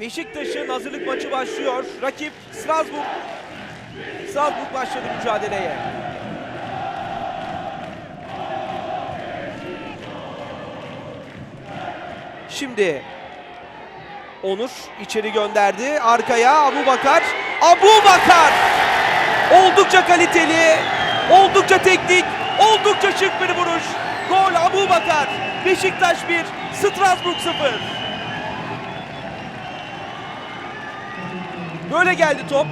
Beşiktaş'ın hazırlık maçı başlıyor. Rakip Strasbourg. Strasbourg başladı mücadeleye. Şimdi Onur içeri gönderdi. Arkaya Abu Bakar. Abu Bakar! Oldukça kaliteli, oldukça teknik, oldukça şık bir vuruş. Gol Abu Bakar. Beşiktaş 1, Strasbourg 0. Böyle geldi top.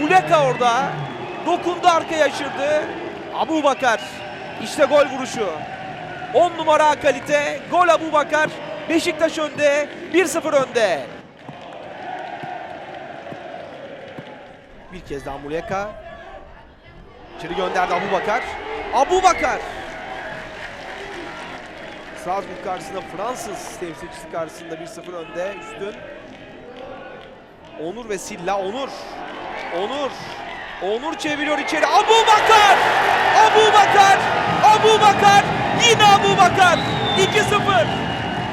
Muleka orada. Dokundu arkaya aşırdı. Abu Bakar. İşte gol vuruşu. 10 numara kalite. Gol Abu Bakar. Beşiktaş önde. 1-0 önde. Bir kez daha Muleka. İçeri gönderdi Abu Bakar. Abu Bakar. Strasbourg karşısında Fransız temsilcisi karşısında 1-0 önde. Üstün. Onur ve Silla. Onur. Onur. Onur çeviriyor içeri. Abu Bakar. Abu Bakar. Abu Bakar. Yine Abu Bakar. 2-0.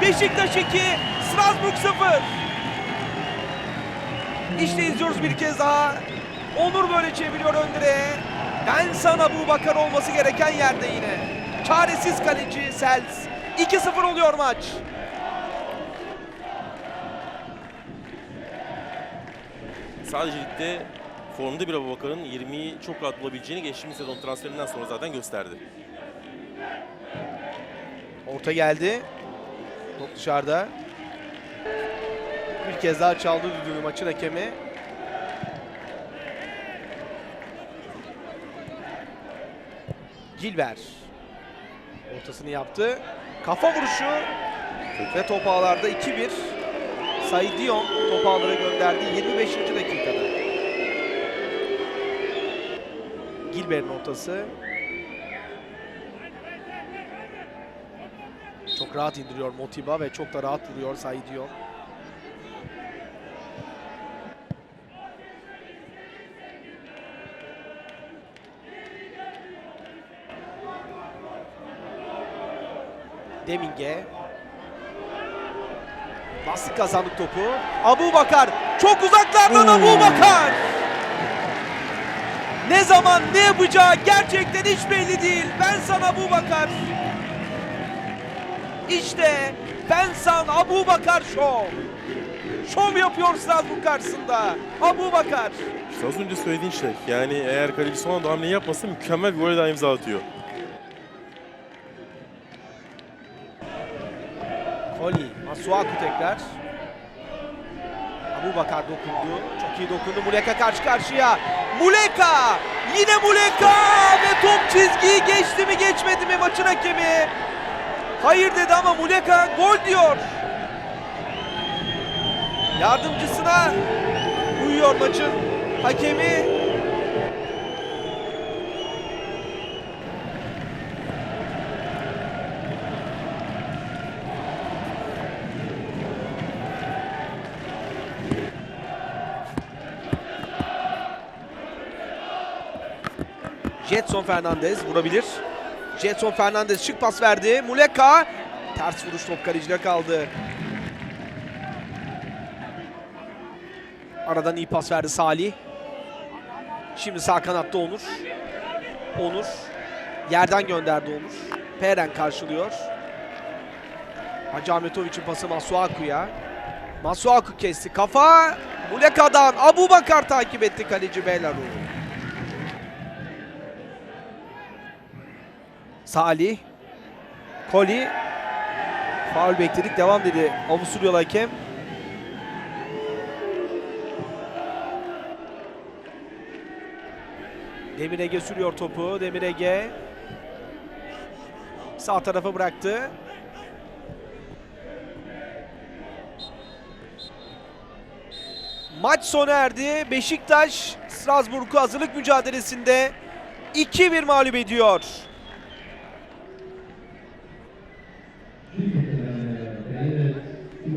Beşiktaş 2. Strasbourg 0. İşte izliyoruz bir kez daha. Onur böyle çeviriyor ön direğe. Ben sana bu bakar olması gereken yerde yine. Çaresiz kaleci Sels. 2-0 oluyor maç. Sadece ligde formda bir Abubakar'ın 20'yi çok rahat bulabileceğini geçtiğimiz sezon transferinden sonra zaten gösterdi. Orta geldi. Top dışarıda. Bir kez daha çaldı düdüğü maçın hakemi. Gilber. Ortasını yaptı. Kafa vuruşu. Ve top ağlarda 2-1. Saidion top ağlara gönderdi 25. dakikada. Gilbert'in ortası. Çok rahat indiriyor Motiba ve çok da rahat vuruyor Saidion. Deminge. Bastık kazandık topu. Abu Bakar. Çok uzaklardan Abu Bakar. Ne zaman ne yapacağı gerçekten hiç belli değil. Ben sana Abu Bakar. İşte Bensan Abu Bakar Show. Şov yapıyor Strasbourg karşısında. Abu Bakar. İşte az önce söylediğin şey. Yani eğer kaleci son anda hamleyi yapmasa mükemmel bir gol daha imza atıyor. Koli, Masuaku tekrar. Abu Bakar dokundu. Çok iyi dokundu. Muleka karşı karşıya. Muleka! Yine Muleka! Ve top çizgiyi geçti mi geçmedi mi maçın hakemi? Hayır dedi ama Muleka gol diyor. Yardımcısına uyuyor maçın hakemi. Jetson Fernandez vurabilir. Jetson Fernandez şık pas verdi. Muleka ters vuruş top kalecide kaldı. Aradan iyi pas verdi Salih. Şimdi sağ kanatta Onur. Onur yerden gönderdi Onur. Peren karşılıyor. Hacı Ahmetoviç'in pası Masuaku'ya. Masuaku kesti. Kafa Muleka'dan Abu Bakar takip etti kaleci Belaru. Salih. Koli. Faul bekledik. Devam dedi Avusturyalı hakem. Demir Ege sürüyor topu. Demir Ege. Sağ tarafa bıraktı. Maç sona erdi. Beşiktaş Strasbourg'u hazırlık mücadelesinde 2-1 mağlup ediyor.